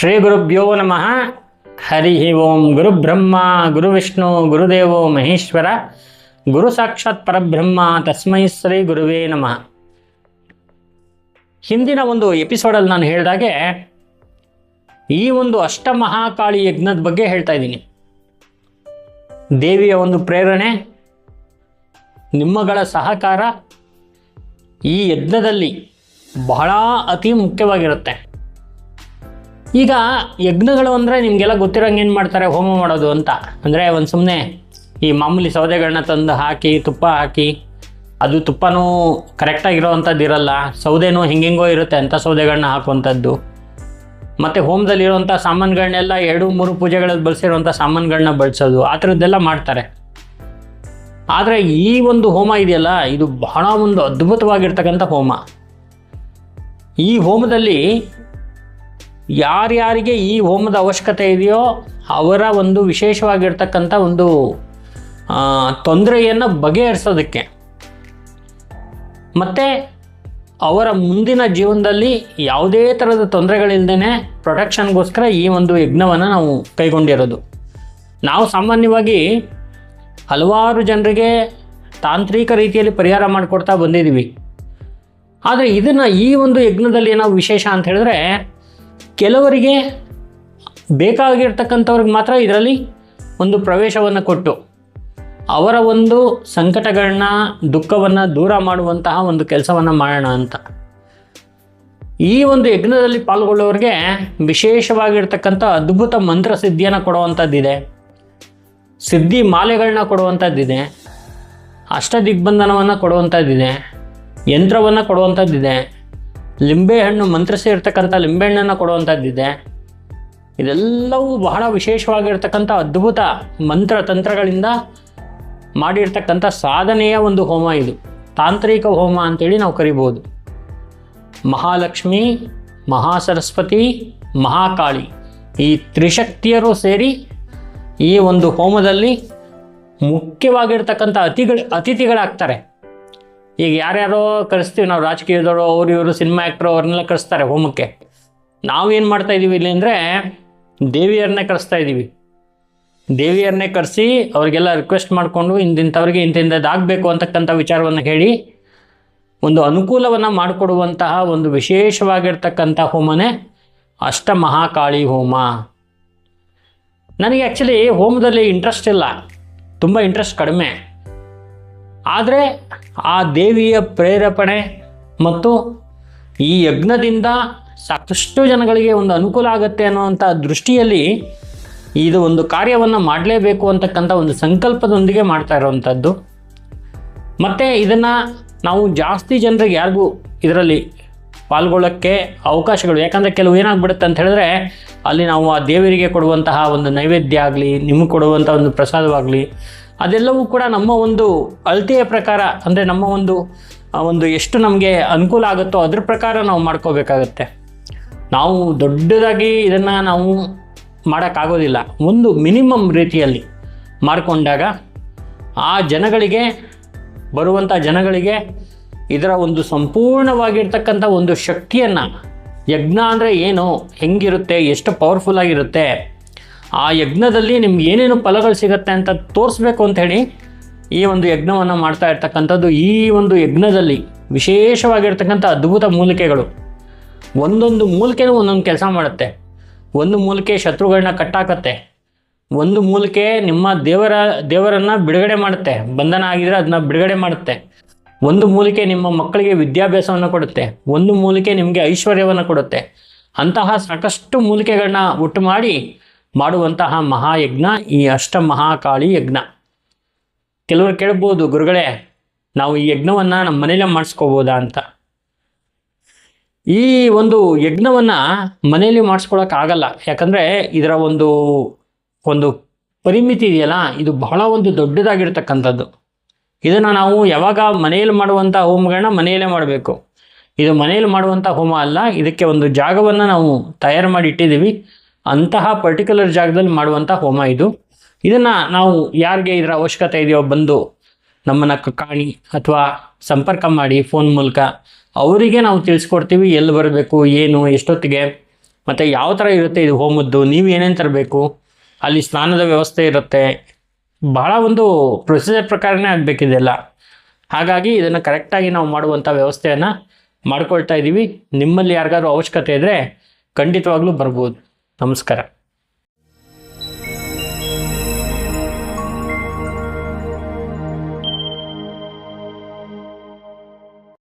ಶ್ರೀ ಗುರುಭ್ಯೋ ನಮಃ. ಹರಿ ಓಂ ಗುರು ಬ್ರಹ್ಮ, ಗುರು ವಿಷ್ಣು ಗುರುದೇವೋ ಮಹೇಶ್ವರ, ಗುರು ಸಾಕ್ಷಾತ್ ಪರಬ್ರಹ್ಮ, ತಸ್ಮೈ ಶ್ರೀ ಗುರುವೇ ನಮಃ. ಹಿಂದಿನ ಒಂದು ಎಪಿಸೋಡಲ್ಲಿ ನಾನು ಹೇಳಿದಾಗೆ ಈ ಒಂದು ಅಷ್ಟಮಹಾಕಾಳಿ ಯಜ್ಞದ ಬಗ್ಗೆ ಹೇಳ್ತಾ ಇದ್ದೀನಿ. ದೇವಿಯ ಒಂದು ಪ್ರೇರಣೆ, ನಿಮ್ಮಗಳ ಸಹಕಾರ ಈ ಯಜ್ಞದಲ್ಲಿ ಬಹಳ ಅತಿ ಮುಖ್ಯವಾಗಿರುತ್ತೆ. ಈಗ ಯಜ್ಞಗಳು ಅಂದರೆ ನಿಮಗೆಲ್ಲ ಗೊತ್ತಿರೋಂಗೆ ಏನು ಮಾಡ್ತಾರೆ? ಹೋಮ ಮಾಡೋದು ಅಂತ. ಅಂದರೆ ಒಂದು ಸುಮ್ಮನೆ ಈ ಮಾಮೂಲಿ ಸೌದೆಗಳನ್ನ ತಂದು ಹಾಕಿ, ತುಪ್ಪ ಹಾಕಿ, ಅದು ತುಪ್ಪನೂ ಕರೆಕ್ಟಾಗಿರೋ ಅಂಥದ್ದು ಇರಲ್ಲ. ಸೌದೆನೂ ಹೆಂಗೆಂಗೋ ಇರುತ್ತೆ ಅಂಥ ಸೌದೆಗಳನ್ನ ಹಾಕುವಂಥದ್ದು. ಮತ್ತು ಹೋಮದಲ್ಲಿರುವಂಥ ಸಾಮಾನುಗಳನ್ನೆಲ್ಲ ಎರಡು, ಮೂರು ಪೂಜೆಗಳಲ್ಲಿ ಬಳಸಿರುವಂಥ ಸಾಮಾನುಗಳನ್ನ ಬಳಸೋದು. ಆ ಥರದ್ದೆಲ್ಲ ಮಾಡ್ತಾರೆ. ಆದರೆ ಈ ಒಂದು ಹೋಮ ಇದೆಯಲ್ಲ, ಇದು ಬಹಳ ಒಂದು ಅದ್ಭುತವಾಗಿರ್ತಕ್ಕಂಥ ಹೋಮ. ಈ ಹೋಮದಲ್ಲಿ ಯಾರ್ಯಾರಿಗೆ ಈ ಹೋಮದ ಅವಶ್ಯಕತೆ ಇದೆಯೋ ಅವರ ಒಂದು ವಿಶೇಷವಾಗಿರ್ತಕ್ಕಂಥ ಒಂದು ತೊಂದರೆಯನ್ನು ಬಗೆಹರಿಸೋದಕ್ಕೆ. ಮತ್ತು ಅವರ ಮುಂದಿನ ಜೀವನದಲ್ಲಿ ಯಾವುದೇ ಥರದ ತೊಂದರೆಗಳಿಲ್ಲದೇ ಪ್ರೊಟೆಕ್ಷನ್ಗೋಸ್ಕರ ಈ ಒಂದು ಯಜ್ಞವನ್ನು ನಾವು ಕೈಗೊಂಡಿರೋದು. ನಾವು ಸಾಮಾನ್ಯವಾಗಿ ಹಲವಾರು ಜನರಿಗೆ ತಾಂತ್ರಿಕ ರೀತಿಯಲ್ಲಿ ಪರಿಹಾರ ಮಾಡಿಕೊಡ್ತಾ ಬಂದಿದ್ದೀವಿ. ಆದರೆ ಇದನ್ನು ಈ ಒಂದು ಯಜ್ಞದಲ್ಲಿ ಏನೋ ವಿಶೇಷ ಅಂತ ಹೇಳಿದ್ರೆ ಕೆಲವರಿಗೆ ಬೇಕಾಗಿರ್ತಕ್ಕಂಥವ್ರಿಗೆ ಮಾತ್ರ ಇದರಲ್ಲಿ ಒಂದು ಪ್ರವೇಶವನ್ನು ಕೊಟ್ಟು ಅವರ ಒಂದು ಸಂಕಟಗಳನ್ನ, ದುಃಖವನ್ನು ದೂರ ಮಾಡುವಂತಹ ಒಂದು ಕೆಲಸವನ್ನು ಮಾಡೋಣ ಅಂತ. ಈ ಒಂದು ಯಜ್ಞದಲ್ಲಿ ಪಾಲ್ಗೊಳ್ಳೋರಿಗೆ ವಿಶೇಷವಾಗಿರ್ತಕ್ಕಂಥ ಅದ್ಭುತ ಮಂತ್ರ ಸಿದ್ಧಿಯನ್ನು ಕೊಡುವಂಥದ್ದಿದೆ. ಸಿದ್ಧಿ ಮಾಲೆಗಳನ್ನ ಕೊಡುವಂಥದ್ದಿದೆ. ಅಷ್ಟ ದಿಗ್ಬಂಧನವನ್ನು ಕೊಡುವಂಥದ್ದಿದೆ. ಯಂತ್ರವನ್ನು ಕೊಡುವಂಥದ್ದಿದೆ. ಲಿಂಬೆಹಣ್ಣು ಮಂತ್ರಿಸಿ ಇರ್ತಕ್ಕಂಥ ಲಿಂಬೆಹಣ್ಣನ್ನು ಕೊಡುವಂಥದ್ದಿದೆ. ಇದೆಲ್ಲವೂ ಬಹಳ ವಿಶೇಷವಾಗಿರ್ತಕ್ಕಂಥ ಅದ್ಭುತ ಮಂತ್ರ ತಂತ್ರಗಳಿಂದ ಮಾಡಿರ್ತಕ್ಕಂಥ ಸಾಧನೆಯ ಒಂದು ಹೋಮ ಇದು. ತಾಂತ್ರಿಕ ಹೋಮ ಅಂತೇಳಿ ನಾವು ಕರಿಬೋದು. ಮಹಾಲಕ್ಷ್ಮಿ, ಮಹಾಸರಸ್ವತಿ, ಮಹಾಕಾಳಿ ಈ ತ್ರಿಶಕ್ತಿಯರು ಸೇರಿ ಈ ಒಂದು ಹೋಮದಲ್ಲಿ ಮುಖ್ಯವಾಗಿರ್ತಕ್ಕಂಥ ಅತಿಗಳು ಅತಿಥಿಗಳಾಗ್ತಾರೆ. ಈಗ ಯಾರ್ಯಾರೋ ಕರೆಸ್ತೀವಿ ನಾವು ರಾಜಕೀಯದವರು, ಅವರು ಇವರು ಸಿನಿಮಾ ಆ್ಯಕ್ಟ್ರು ಅವ್ರನ್ನೆಲ್ಲ ಕರೆಸ್ತಾರೆ ಹೋಮಕ್ಕೆ. ನಾವೇನು ಮಾಡ್ತಾ ಇದ್ದೀವಿ ಇಲ್ಲಿ ಅಂದರೆ ದೇವಿಯರನ್ನೇ ಕರೆಸ್ತಾ ಇದ್ದೀವಿ ದೇವಿಯರನ್ನೇ ಕರೆಸಿ ಅವರಿಗೆಲ್ಲ ರಿಕ್ವೆಸ್ಟ್ ಮಾಡಿಕೊಂಡು ಇಂತಿಂಥವ್ರಿಗೆ ಇಂತಿಂಥದ್ದಾಗಬೇಕು ಅಂತಕ್ಕಂಥ ವಿಚಾರವನ್ನು ಹೇಳಿ ಒಂದು ಅನುಕೂಲವನ್ನು ಮಾಡಿಕೊಡುವಂತಹ ಒಂದು ವಿಶೇಷವಾಗಿರ್ತಕ್ಕಂಥ ಹೋಮನೇ ಅಷ್ಟಮಹಾಕಾಳಿ ಹೋಮ. ನನಗೆ ಆ್ಯಕ್ಚುಲಿ ಹೋಮದಲ್ಲಿ ಇಂಟ್ರೆಸ್ಟ್ ಇಲ್ಲ. ತುಂಬ ಇಂಟ್ರೆಸ್ಟ್ ಕಡಿಮೆ. ಆದರೆ ಆ ದೇವಿಯ ಪ್ರೇರೇಪಣೆ ಮತ್ತು ಈ ಯಜ್ಞದಿಂದ ಸಾಕಷ್ಟು ಜನಗಳಿಗೆ ಒಂದು ಅನುಕೂಲ ಆಗುತ್ತೆ ಅನ್ನುವಂಥ ದೃಷ್ಟಿಯಲ್ಲಿ ಇದು ಒಂದು ಕಾರ್ಯವನ್ನು ಮಾಡಲೇಬೇಕು ಅಂತಕ್ಕಂಥ ಒಂದು ಸಂಕಲ್ಪದೊಂದಿಗೆ ಮಾಡ್ತಾ ಇರುವಂಥದ್ದು. ಮತ್ತು ಇದನ್ನು ನಾವು ಜಾಸ್ತಿ ಜನರಿಗೆ ಯಾರಿಗೂ ಇದರಲ್ಲಿ ಪಾಲ್ಗೊಳ್ಳೋಕ್ಕೆ ಅವಕಾಶಗಳು, ಯಾಕಂದರೆ ಕೆಲವು ಏನಾಗ್ಬಿಡುತ್ತೆ ಅಂತ ಹೇಳಿದ್ರೆ ಅಲ್ಲಿ ನಾವು ಆ ದೇವರಿಗೆ ಕೊಡುವಂತಹ ಒಂದು ನೈವೇದ್ಯ ಆಗಲಿ, ನಿಮಗೆ ಕೊಡುವಂಥ ಒಂದು ಪ್ರಸಾದವಾಗಲಿ, ಅದೆಲ್ಲವೂ ಕೂಡ ನಮ್ಮ ಒಂದು ಅಳತೆಯ ಪ್ರಕಾರ, ಅಂದರೆ ನಮ್ಮ ಒಂದು ಒಂದು ಎಷ್ಟು ನಮಗೆ ಅನುಕೂಲ ಆಗುತ್ತೋ ಅದ್ರ ಪ್ರಕಾರ ನಾವು ಮಾಡ್ಕೋಬೇಕಾಗತ್ತೆ. ನಾವು ದೊಡ್ಡದಾಗಿ ಇದನ್ನು ನಾವು ಮಾಡೋಕ್ಕಾಗೋದಿಲ್ಲ. ಒಂದು ಮಿನಿಮಮ್ ರೀತಿಯಲ್ಲಿ ಮಾಡಿಕೊಂಡಾಗ ಆ ಜನಗಳಿಗೆ ಬರುವಂಥ ಜನಗಳಿಗೆ ಇದರ ಒಂದು ಸಂಪೂರ್ಣವಾಗಿರ್ತಕ್ಕಂಥ ಒಂದು ಶಕ್ತಿಯನ್ನು ಯಜ್ಞ ಅಂದರೆ ಏನು? ಹೆಂಗಿರುತ್ತೆ? ಎಷ್ಟು ಪವರ್ಫುಲ್ ಆಗಿರುತ್ತೆ? ಆ ಯಜ್ಞದಲ್ಲಿ ನಿಮ್ಗೆ ಏನೇನು ಫಲಗಳು ಸಿಗುತ್ತೆ ಅಂತ ತೋರಿಸ್ಬೇಕು ಅಂಥೇಳಿ ಈ ಒಂದು ಯಜ್ಞವನ್ನು ಮಾಡ್ತಾ ಇರ್ತಕ್ಕಂಥದ್ದು ಈ ಒಂದು ಯಜ್ಞದಲ್ಲಿ ವಿಶೇಷವಾಗಿರ್ತಕ್ಕಂಥ ಅದ್ಭುತ ಮೂಲಿಕೆಗಳು. ಒಂದೊಂದು ಮೂಲಿಕೆನೂ ಒಂದೊಂದು ಕೆಲಸ ಮಾಡುತ್ತೆ. ಒಂದು ಮೂಲಿಕೆ ಶತ್ರುಗಳನ್ನ ಕಟ್ಟಾಕತ್ತೆ. ಒಂದು ಮೂಲಿಕೆ ನಿಮ್ಮ ದೇವರ, ದೇವರನ್ನು ಬಿಡುಗಡೆ ಮಾಡುತ್ತೆ. ಬಂಧನ ಆಗಿದ್ರೆ ಅದನ್ನ ಬಿಡುಗಡೆ ಮಾಡುತ್ತೆ. ಒಂದು ಮೂಲಿಕೆ ನಿಮ್ಮ ಮಕ್ಕಳಿಗೆ ವಿದ್ಯಾಭ್ಯಾಸವನ್ನು ಕೊಡುತ್ತೆ, ಒಂದು ಮೂಲಿಕೆ ನಿಮಗೆ ಐಶ್ವರ್ಯವನ್ನು ಕೊಡುತ್ತೆ. ಅಂತಹ ಸಾಕಷ್ಟು ಮೂಲಿಕೆಗಳನ್ನ ಒಟ್ಟು ಮಾಡಿ ಮಾಡುವಂತಹ ಮಹಾಯಜ್ಞ ಈ ಅಷ್ಟ ಮಹಾಕಾಳಿ ಯಜ್ಞ. ಕೆಲವರು ಕೇಳ್ಬೋದು, ಗುರುಗಳೇ, ನಾವು ಈ ಯಜ್ಞವನ್ನು ನಮ್ಮ ಮನೇಲೇ ಮಾಡಿಸ್ಕೋಬೋದಾ ಅಂತ. ಈ ಒಂದು ಯಜ್ಞವನ್ನು ಮನೆಯಲ್ಲಿ ಮಾಡಿಸ್ಕೊಳಕ್ಕಾಗಲ್ಲ ಯಾಕಂದರೆ ಇದರ ಒಂದು ಒಂದು ಪರಿಮಿತಿ ಇದೆಯಲ್ಲ, ಇದು ಬಹಳ ಒಂದು ದೊಡ್ಡದಾಗಿರ್ತಕ್ಕಂಥದ್ದು. ಇದನ್ನು ನಾವು ಯಾವಾಗ ಮನೆಯಲ್ಲಿ ಮಾಡುವಂಥ ಹೋಮಗಳನ್ನ ಮನೆಯಲ್ಲೇ ಮಾಡಬೇಕು. ಇದು ಮನೆಯಲ್ಲಿ ಮಾಡುವಂಥ ಹೋಮ ಅಲ್ಲ, ಇದಕ್ಕೆ ಒಂದು ಜಾಗವನ್ನು ನಾವು ತಯಾರು ಮಾಡಿ ಇಟ್ಟಿದ್ದೀವಿ. ಅಂತಹ ಪರ್ಟಿಕ್ಯುಲರ್ ಜಾಗದಲ್ಲಿ ಮಾಡುವಂಥ ಹೋಮ ಇದು. ಇದನ್ನು ನಾವು ಯಾರಿಗೆ ಇದರ ಅವಶ್ಯಕತೆ ಇದೆಯೋ ಬಂದು ನಮ್ಮನ್ನು ಕಾಣಿ ಅಥವಾ ಸಂಪರ್ಕ ಮಾಡಿ ಫೋನ್ ಮೂಲಕ ಅವರಿಗೆ ನಾವು ತಿಳಿಸ್ಕೊಡ್ತೀವಿ, ಎಲ್ಲಿ ಬರಬೇಕು, ಏನು, ಎಷ್ಟೊತ್ತಿಗೆ, ಮತ್ತು ಯಾವ ಥರ ಇರುತ್ತೆ ಇದು ಹೋಮದ್ದು, ನೀವು ಏನೇನು ತರಬೇಕು, ಅಲ್ಲಿ ಸ್ನಾನದ ವ್ಯವಸ್ಥೆ ಇರುತ್ತೆ ಬಹಳ ಒಂದು ಪ್ರೊಸೀಜರ್ ಪ್ರಕಾರನೇ ಆಗಬೇಕಿದೆಲ್ಲ. ಹಾಗಾಗಿ ಇದನ್ನು ಕರೆಕ್ಟಾಗಿ ನಾವು ಮಾಡುವಂಥ ವ್ಯವಸ್ಥೆಯನ್ನು ಮಾಡ್ಕೊಳ್ತಾ ಇದ್ದೀವಿ ನಿಮ್ಮಲ್ಲಿ ಯಾರಿಗಾದ್ರೂ ಅವಶ್ಯಕತೆ ಇದ್ದರೆ ಖಂಡಿತವಾಗ್ಲೂ ಬರ್ಬೋದು. ನಮಸ್ಕಾರ.